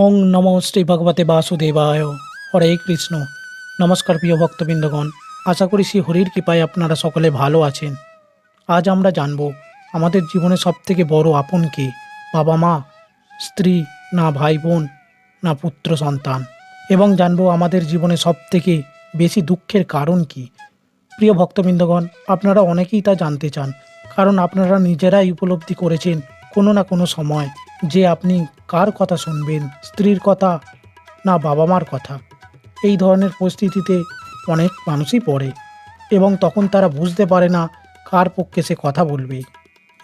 ওং নম শ্রী ভগবতে বাসুদেবায়। হরে কৃষ্ণ। নমস্কার প্রিয় ভক্তবৃন্দগণ। আশা করি শ্রী হরির কৃপায় আপনারা সকলে ভালো আছেন। আজ আমরা জানব, আমাদের জীবনে সবথেকে বড় আপন কে? বাবা মা, স্ত্রী, না ভাই বোন, না পুত্র সন্তান? এবং জানব আমাদের জীবনে সবথেকে বেশি দুঃখের কারণ কি? প্রিয় ভক্তবৃন্দগণ, আপনারা অনেকেই তা জানতে চান, কারণ আপনারা নিজেরাই উপলব্ধি করেছেন কোনো না কোনো সময়। যে আপনি কার কথা শুনবেন, স্ত্রীর কথা না বাবা মার কথা? এই ধরনের পরিস্থিতিতে অনেক মানুষই পড়ে এবং তখন তারা বুঝতে পারে না কার পক্ষে সে কথা বলবে।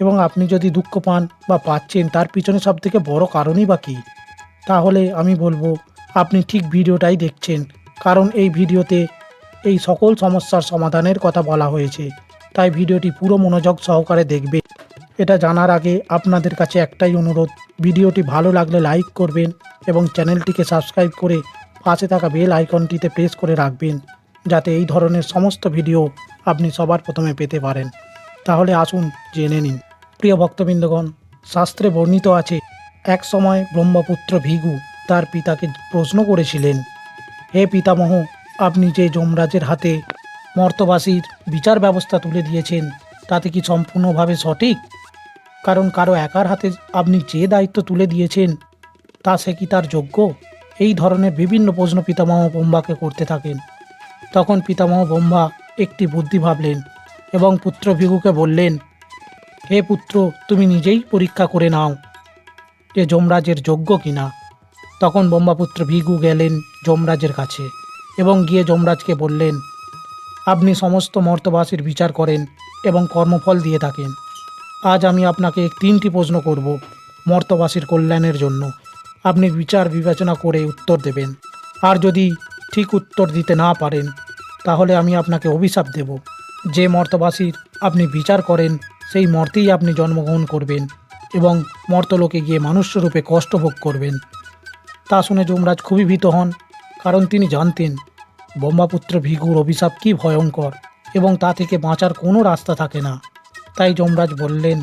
এবং আপনি যদি দুঃখ পান বা পাচ্ছেন, তার পিছনে সবথেকে বড় কারণই বা কী? তাহলে আমি বলব, আপনি ঠিক ভিডিওটাই দেখছেন, কারণ এই ভিডিওতে এই সকল সমস্যার সমাধানের কথা বলা হয়েছে। তাই ভিডিওটি পুরো মনোযোগ সহকারে দেখবে এটা জানার আগে আপনাদের কাছে একটাই অনুরোধ, ভিডিওটি ভালো লাগলে লাইক করবেন এবং চ্যানেলটিকে সাবস্ক্রাইব করে পাশে থাকা বেল আইকনটিতে প্রেস করে রাখবেন, যাতে এই ধরনের সমস্ত ভিডিও আপনি সবার প্রথমে পেতে পারেন। তাহলে আসুন জেনে নিন। প্রিয় ভক্তবৃন্দগণ, শাস্ত্রে বর্ণিত আছে, এক সময় ব্রহ্মপুত্র ভিগু তার পিতাকে প্রশ্ন করেছিলেন, হে পিতামহ, আপনি যে যমরাজের হাতে মর্তবাসীর বিচার ব্যবস্থা তুলে দিয়েছেন, তাতে কি সম্পূর্ণভাবে সঠিক? কারণ কারও একার হাতে আপনি যে দায়িত্ব তুলে দিয়েছেন, তা সে কি তার যোগ্য? এই ধরনের বিভিন্ন প্রশ্ন পিতামহ ব্রহ্মাকে করতে থাকেন। তখন পিতামহ ব্রহ্মা একটি বুদ্ধি ভাবলেন এবং পুত্র ভিগুকে বললেন, হে পুত্র, তুমি নিজেই পরীক্ষা করে নাও যে যমরাজের যোগ্য কিনা। তখন ব্রহ্মাপুত্র ভিগু গেলেন যমরাজের কাছে এবং গিয়ে যমরাজকে বললেন, আপনি সমস্ত মর্তবাসীর বিচার করেন এবং কর্মফল দিয়ে থাকেন। আজ আমি আপনাকে তিনটি প্রশ্ন করব মর্তবাসীর কল্যাণের জন্য। আপনি বিচার বিবেচনা করে উত্তর দেবেন। আর যদি ঠিক উত্তর দিতে না পারেন, তাহলে আমি আপনাকে অভিশাপ দেব। যে মর্তবাসীর আপনি বিচার করেন, সেই মর্তেই আপনি জন্মগ্রহণ করবেন এবং মর্তলোকে গিয়ে মানুষ্যরূপে কষ্ট ভোগ করবেন। তা শুনে যমরাজ খুবই ভীত হন, কারণ তিনি জানতেন, ব্রহ্মাপুত্র ভিগুর অভিশাপ কি ভয়ঙ্কর এবং তা থেকে বাঁচার কোনো রাস্তা থাকে না। তাই যমরাজ বললেন,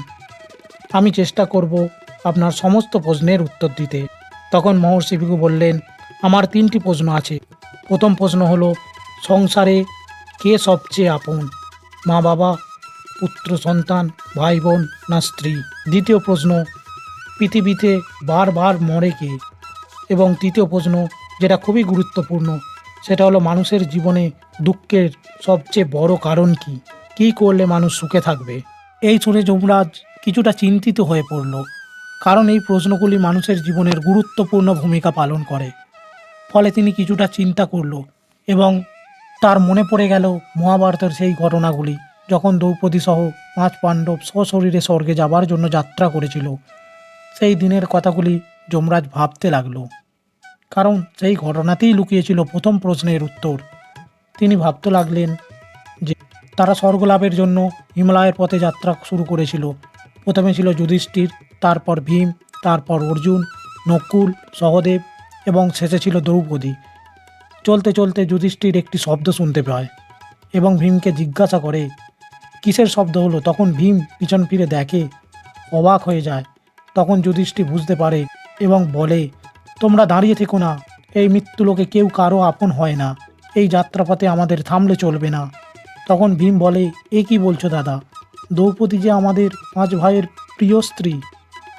আমি চেষ্টা করব আপনার সমস্ত প্রশ্নের উত্তর দিতে। তখন মহর্ষি ভিগু বললেন, আমার তিনটি প্রশ্ন আছে। প্রথম প্রশ্ন হলো, সংসারে কে সবচেয়ে আপন? মা বাবা, পুত্র, সন্তান, ভাই বোন না স্ত্রী? দ্বিতীয় প্রশ্ন, পৃথিবীতে বারবার মরে কে? এবং তৃতীয় প্রশ্ন, যেটা খুবই গুরুত্বপূর্ণ, সেটা হলো মানুষের জীবনে দুঃখের সবচেয়ে বড় কারণ কি? কী করলে মানুষ সুখে থাকবে? এই শুনে যমরাজ কিছুটা চিন্তিত হয়ে পড়ল, কারণ এই প্রশ্নগুলি মানুষের জীবনের গুরুত্বপূর্ণ ভূমিকা পালন করে। ফলে তিনি কিছুটা চিন্তা করল এবং তার মনে পড়ে গেল মহাভারতের সেই ঘটনাগুলি, যখন দ্রৌপদী সহ পাঁচ পাণ্ডব সশরীরে স্বর্গে যাবার জন্য যাত্রা করেছিল। সেই দিনের কথাগুলি যমরাজ ভাবতে লাগল, কারণ সেই ঘটনাতেই লুকিয়েছিল প্রথম প্রশ্নের উত্তর। তিনি ভাবতে লাগলেন যে তারা স্বর্গলাভের জন্য হিমালয়ের পথে যাত্রা শুরু করেছিল। প্রথমে ছিল যুধিষ্ঠির, তারপর ভীম, তারপর অর্জুন, নকুল, সহদেব এবং শেষে ছিল দ্রৌপদী। চলতে চলতে যুধিষ্ঠির একটি শব্দ শুনতে পায় এবং ভীমকে জিজ্ঞাসা করে, কিসের শব্দ হলো? তখন ভীম পিছন ফিরে দেখে, অবাক হয়ে যায়। তখন যুধিষ্ঠির বুঝতে পারে এবং বলে, তোমরা দাঁড়িয়ে থেকো না, এই মৃত্যুলোকে কেউ কারও আপন হয় না। এই যাত্রাপথে আমাদের থামলে চলবে না। তখন ভীম বলে, এ কি বলছো দাদা? দ্রৌপদী যে আমাদের পাঁচ ভাইয়ের প্রিয় স্ত্রী,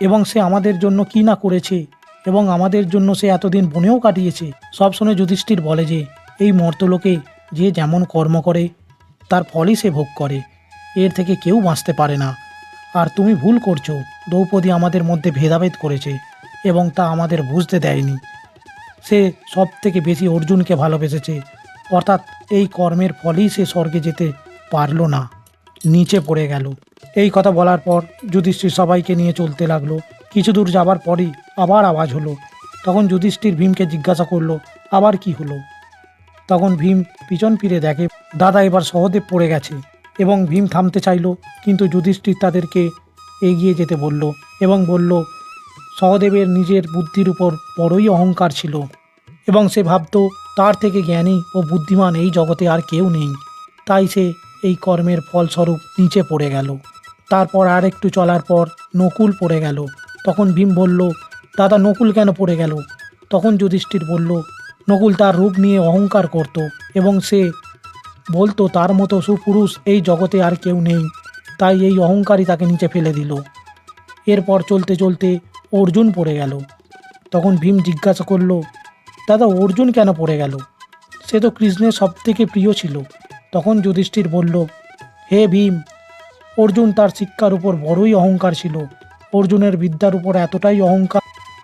এবং সে আমাদের জন্য কি না করেছে, এবং আমাদের জন্য সে এতদিন বনেও কাটিয়েছে? সব শুনে যুধিষ্ঠির বলে যে, এই মর্তলোকে যে যেমন কর্ম করে, তার ফলই সে ভোগ করে। এর থেকে কেউ বাঁচতে পারে না। আর তুমি ভুল করছ। দ্রৌপদী আমাদের মধ্যে ভেদাভেদ করেছে, এবং তা আমাদের বুঝতে দেয়নি। সে সব থেকে বেশি অর্জুনকে ভালোবেসেছে। অর্থাৎ এই কর্মের ফলেই সে স্বর্গে যেতে পারল না। নিচে পড়ে গেল। এই কথা বলার পর যুধিষ্ঠির সবাইকে নিয়ে চলতে লাগল। কিছু দূর যাবার পরই আবার আওয়াজ হলো। তখন যুধিষ্ঠির ভীমকে জিজ্ঞাসা করল, আবার কি হলো? তখন ভীম পিছন ফিরে দেখে, দাদা এবার সহদেব পড়ে গেছে। এবং ভীম থামতে চাইলো, কিন্তু যুধিষ্ঠির তাদেরকে এগিয়ে যেতে বলল এবং বলল, সহদেবের নিজের বুদ্ধির উপর বড়ই অহংকার ছিল। এবং সে ভাবত তার থেকে জ্ঞানী ও বুদ্ধিমান এই জগতে আর কেউ নেই। তাই সে এই কর্মের ফলস্বরূপ নিচে পড়ে গেল। তারপর আর একটু চলার পর নকুল পড়ে গেল। তখন ভীম বলল, দাদা, নকুল কেন পড়ে গেল? তখন যুধিষ্ঠির বলল, নকুল তার রূপ নিয়ে অহংকার করত এবং সে বলতো, তার মতো সুপুরুষ এই জগতে আর কেউ নেই। তাই এই অহংকারই তাকে নিচে ফেলে দিল। এরপর চলতে চলতে অর্জুন পড়ে গেল। তখন ভীম জিজ্ঞাসা করল দাদা অর্জুন কেন পড়ে গেল? সে তো কৃষ্ণের সব থেকে প্রিয় ছিল। তখন যুধিষ্ঠির বলল, হে ভীম, অর্জুন তার শিক্ষার উপর বড়ই অহংকার ছিল। অর্জুনের বিদ্যার উপর এতটাই অহংকার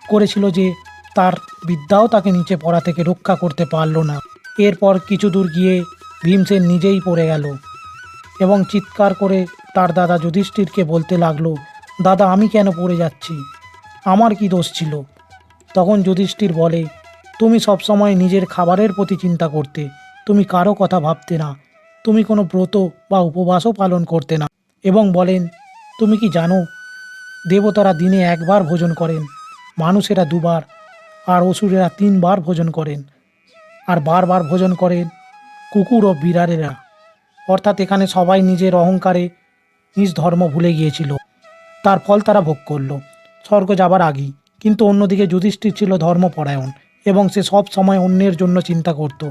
করেছিল যে তার বিদ্যাও তাকে নিচে পড়া থেকে রক্ষা করতে পারল না। এরপর কিছু দূর গিয়ে ভীমসেন নিজেই পড়ে গেল এবং চিৎকার করে তার দাদা যুধিষ্ঠিরকে বলতে লাগল, দাদা, আমি কেন পড়ে যাচ্ছি? আমার কি দোষ ছিল? তখন যুধিষ্ঠির বলে তুমি সবসময় নিজের খাবারের প্রতি চিন্তা করতে, তুমি কারও কথা ভাবতে না, তুমি কোনো ব্রত বা উপবাসও পালন করতে না। এবং বলেন, তুমি কি জানো, দেবতারা দিনে একবার ভোজন করেন, মানুষেরা দুবার, আর অসুরেরা তিনবার ভোজন করেন, আর বারবার ভোজন করেন কুকুর ও বিড়ালেরা। অর্থাৎ এখানে সবাই নিজের অহংকারে নিজ ধর্ম ভুলে গিয়েছিল। তার ফল তারা ভোগ করল। স্বর্গ যাবার আগেই। কিন্তু অন্যদিকে যুধিষ্ঠির ছিল ধর্মপরায়ণ। এবং সে সব সময় অন্যের জন্য চিন্তা করত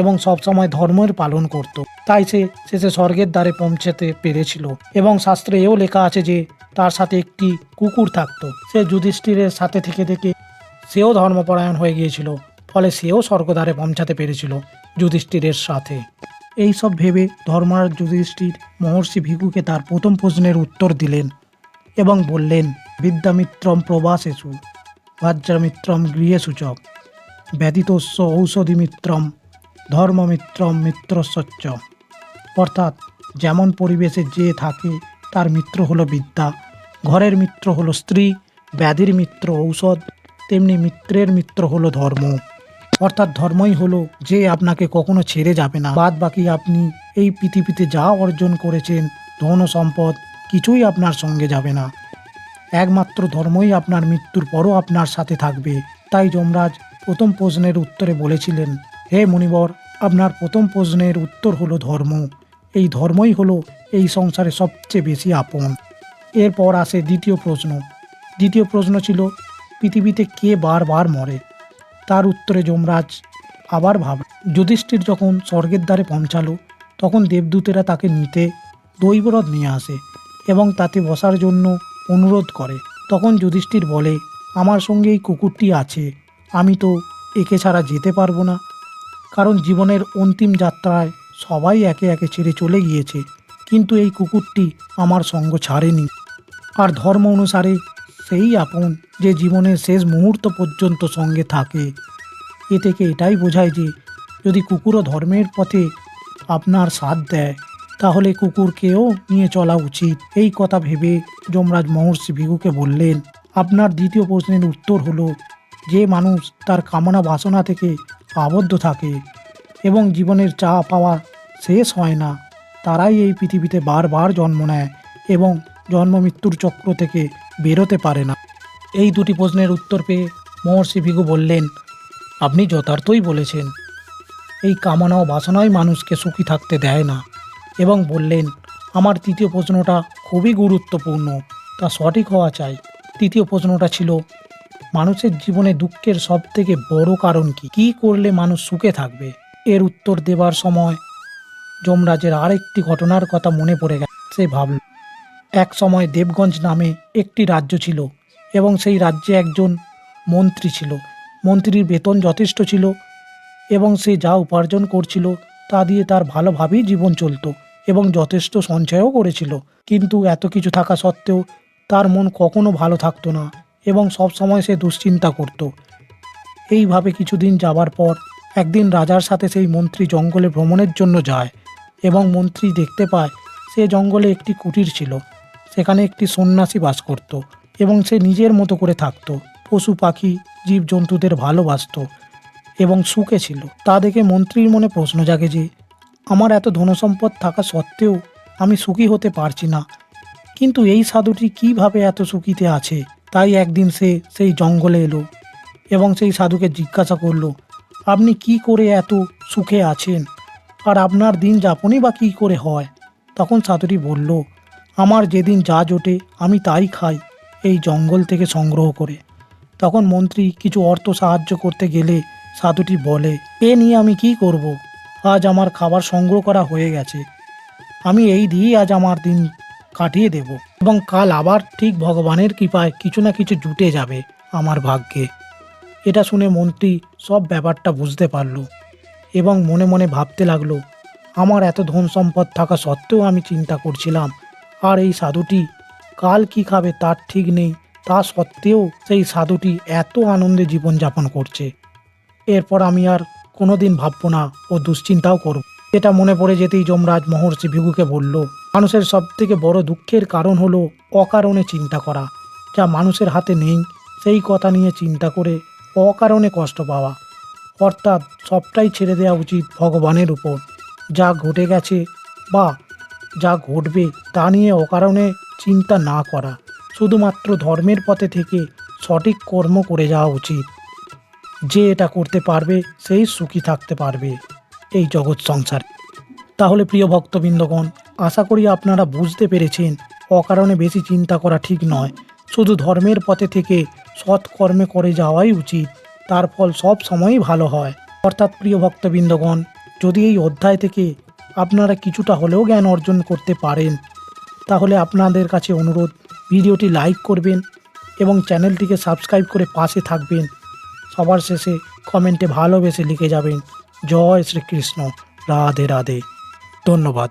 এবং সব সময় ধর্মের পালন করত। তাই সে শেষে স্বর্গের দ্বারে পৌঁছাতে পেরেছিল এবং শাস্ত্রে এও লেখা আছে যে তার সাথে একটি কুকুর থাকতো। সে যুধিষ্ঠিরের সাথে থেকে থেকে সেও ধর্মপরায়ণ হয়ে গিয়েছিল, ফলে সেও স্বর্গদ্বারে পৌঁছাতে পেরেছিল যুধিষ্ঠিরের সাথে। এই সব ভেবে ধর্মরাজ যুধিষ্ঠির মহর্ষি ভিগুকে তার প্রথম প্রশ্নের উত্তর দিলেন এবং বললেন, বিদ্যামিত্রম প্রবাসেষু ভাজ্রামিত্রম গৃহেষু চ। ব্যতীতস্য ঔষধিমিত্রম ধর্মমিত্রম মিত্রস্বচ্চ অর্থাৎ যেমন পরিবেশে যে থাকে, তার মিত্র হলো বিদ্যা। ঘরের মিত্র হলো স্ত্রী, ব্যাধির মিত্র ঔষধ, তেমনি মিত্রের মিত্র হলো ধর্ম। অর্থাৎ ধর্মই হলো যে আপনাকে কখনো ছেড়ে যাবে না। বাদ বাকি আপনি এই পৃথিবীতে যা অর্জন করেছেন, ধন, সম্পদ, কিছুই আপনার সঙ্গে যাবে না। একমাত্র ধর্মই আপনার মৃত্যুর পরও আপনার সাথে থাকবে। তাই যমরাজ প্রথম প্রশ্নের উত্তরে বলেছিলেন, হে মুনিবর, আপনার প্রথম প্রশ্নের উত্তর হলো ধর্ম। এই ধর্মই হলো এই সংসারে সবচেয়ে বেশি আপন। এরপর আসে দ্বিতীয় প্রশ্ন। দ্বিতীয় প্রশ্ন ছিল, পৃথিবীতে কে বারবার মরে? তার উত্তরে যমরাজ, আবার ভাব। যুধিষ্ঠির যখন স্বর্গের দ্বারে পৌঁছালো, তখন দেবদূতেরা তাকে নিতে দৈবরথ নিয়ে আসে এবং তাতে বসার জন্য অনুরোধ করে। তখন যুধিষ্ঠির বলে, আমার সঙ্গে এই কুকুরটি আছে। আমি তো একে ছাড়া যেতে পারব না। কারণ জীবনের অন্তিম যাত্রায় সবাই একে একে ছেড়ে চলে গিয়েছে, কিন্তু এই কুকুরটি আমার সঙ্গ ছাড়েনি। আর ধর্ম অনুসারে সেই আপন যে জীবনের শেষ মুহূর্ত পর্যন্ত সঙ্গে থাকে। এ থেকে এটাই বোঝায় যে, যদি কুকুরও ধর্মের পথে আপনার সাথ দেয়, তাহলে কুকুরকেও নিয়ে চলা উচিত। এই কথা ভেবে যমরাজ মহর্ষি ভিগুকে বললেন, আপনার দ্বিতীয় প্রশ্নের উত্তর হলো যে মানুষ তার কামনা বাসনা থেকে আবদ্ধ থাকে এবং জীবনের চা পাওয়া শেষ হয় না, তারাই এই পৃথিবীতে বারবার জন্ম নেয় এবং জন্ম মৃত্যুর চক্র থেকে বেরোতে পারে না। এই দুটি প্রশ্নের উত্তর পেয়ে মহর্ষি ভিগু বললেন, আপনি যথার্থই বলেছেন। এই কামনা ও বাসনাই মানুষকে সুখী থাকতে দেয় না। এবং বললেন, আমার তৃতীয় প্রশ্নটা খুবই গুরুত্বপূর্ণ, তা সঠিক হওয়া চাই। তৃতীয় প্রশ্নটা ছিল মানুষের জীবনে দুঃখের সব থেকে বড় কারণ কি? কি করলে মানুষ সুখে থাকবে? এর উত্তর দেবার সময় যমরাজের আরেকটি ঘটনার কথা মনে পড়ে গেছে সে ভাবল, এক সময় দেবগঞ্জ নামে একটি রাজ্য ছিল এবং সেই রাজ্যে একজন মন্ত্রী ছিল। মন্ত্রীর বেতন যথেষ্ট ছিল এবং সে যা উপার্জন করছিল তা দিয়ে তার ভালোভাবেই জীবন চলতো এবং যথেষ্ট সঞ্চয়ও করেছিল। কিন্তু এত কিছু থাকা সত্ত্বেও তার মন কখনো ভালো থাকতো না। এবং সব সময় সে দুশ্চিন্তা করত। এইভাবে কিছুদিন যাবার পর একদিন রাজার সাথে সেই মন্ত্রী জঙ্গলে ভ্রমণের জন্য যায় এবং মন্ত্রী দেখতে পায় সে জঙ্গলে একটি কুটির ছিল। সেখানে একটি সন্ন্যাসী বাস করত এবং সে নিজের মতো করে থাকতো। পশু, পাখি, জীবজন্তুদের ভালোবাসতো এবং সুখে ছিল। তা দেখে মন্ত্রীর মনে প্রশ্ন জাগে যে, আমার এত ধনসম্পদ থাকা সত্ত্বেও আমি সুখী হতে পারছি না। কিন্তু এই সাধুটি কীভাবে এত সুখীতে আছে? তাই একদিন সে সেই জঙ্গলে এলো এবং সেই সাধুকে জিজ্ঞাসা করল, আপনি কি করে এত সুখে আছেন? আর আপনার দিন যাপনই বা কী করে হয়? তখন সাধুটি বলল, আমার যেদিন যা জোটে আমি তাই খাই এই জঙ্গল থেকে সংগ্রহ করে। তখন মন্ত্রী কিছু অর্থ সাহায্য করতে গেলে সাধুটি বলে, এ নিয়ে আমি কি করব? আজ আমার খাবার সংগ্রহ করা হয়ে গেছে। আমি এই দিয়েই আজ আমার দিন কাটিয়ে দেব এবং কাল আবার ঠিক ভগবানের কৃপায় কিছু না কিছু জুটে যাবে আমার ভাগ্যে। এটা শুনে মন্ত্রী সব ব্যাপারটা বুঝতে পারল এবং মনে মনে ভাবতে লাগল, আমার এত ধন সম্পদ থাকা সত্ত্বেও আমি চিন্তা করছিলাম, আর এই সাধুটি কাল কি খাবে তার ঠিক নেই, তা সত্ত্বেও সেই সাধুটি এত আনন্দে জীবনযাপন করছে। এরপর আমি আর কোনোদিন ভাববো না ও দুশ্চিন্তাও করব। এটা মনে পড়ে যেতেই যমরাজ মহর্ষি ভিগুকে বলল মানুষের সব থেকে বড় দুঃখের কারণ হলো অকারণে চিন্তা করা, যা মানুষের হাতে নেই। সেই কথা নিয়ে চিন্তা করে অকারণে কষ্ট পাওয়া। অর্থাৎ সবটাই ছেড়ে দেওয়া উচিত ভগবানের উপর। যা ঘটে গেছে বা যা ঘটবে তা নিয়ে অকারণে চিন্তা না করা, শুধুমাত্র ধর্মের পথে থেকে সঠিক কর্ম করে যাওয়া উচিত। যে এটা করতে পারবে, সেই সুখী থাকতে পারবে। এই জগৎ সংসার। তাহলে প্রিয় ভক্তবৃন্দগণ আশা করি আপনারা বুঝতে পেরেছেন। অকারণে বেশি চিন্তা করা ঠিক নয়। শুধু ধর্মের পথে থেকে সৎ কর্মে করে যাওয়াই উচিত। তার ফল সব সময়ই ভালো হয়। অর্থাৎ প্রিয় ভক্তবৃন্দগণ, যদি এই অধ্যায় থেকে আপনারা কিছুটা হলেও জ্ঞান অর্জন করতে পারেন, তাহলে আপনাদের কাছে অনুরোধ, ভিডিওটি লাইক করবেন এবং চ্যানেলটিকে সাবস্ক্রাইব করে পাশে থাকবেন। সবার শেষে কমেন্টে ভালোবেসে লিখে যাবেন, জয় শ্রীকৃষ্ণ, রাধে রাধে। ধন্যবাদ।